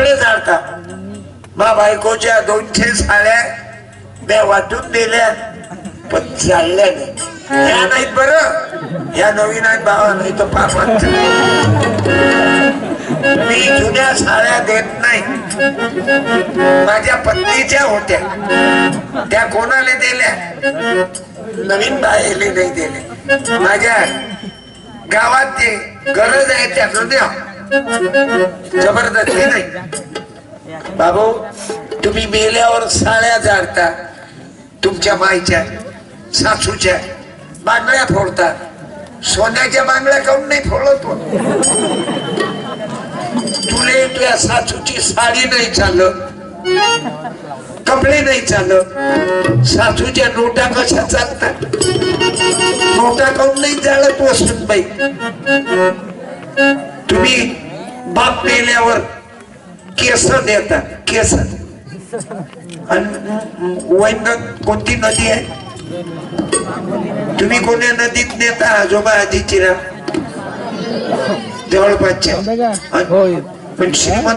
कपडे जाळतात. मा बायकोच्या दोनशे साड्या त्या वाटून दिल्या पण चालल्या नाही ह्या नाहीत बरं. ह्या नवीन आहेत बाबा नाही तर पापात मी जुन्या साड्या देत नाही. माझ्या पत्नीच्या होत्या. त्या कोणाला दिल्या? नवीन बायले नाही दिले माझ्या गावात ते गरज आहे त्याचं द्या जबरदस्ती नाही. बाबू तुम्ही मेल्यावर साड्या जाळता तुमच्या मायच्या सासूच्या बांगड्या फोडता. सोन्याच्या बांगड्या काऊन नाही फोडत हो? तुले तुझ्या सासूची साडी नाही चालत कपडे नाही चालत. सासूच्या नोटा कशा चालतात? नोटा काऊन नाही चालत वसून बाई तुम्ही बाप मेल्यावर केस देता केस. आणि वैन कोणती नदी आहे? तुम्ही कोण्या नदीत नेता आजोबा आजीची जवळपासच्या आणि- पण श्रीमंत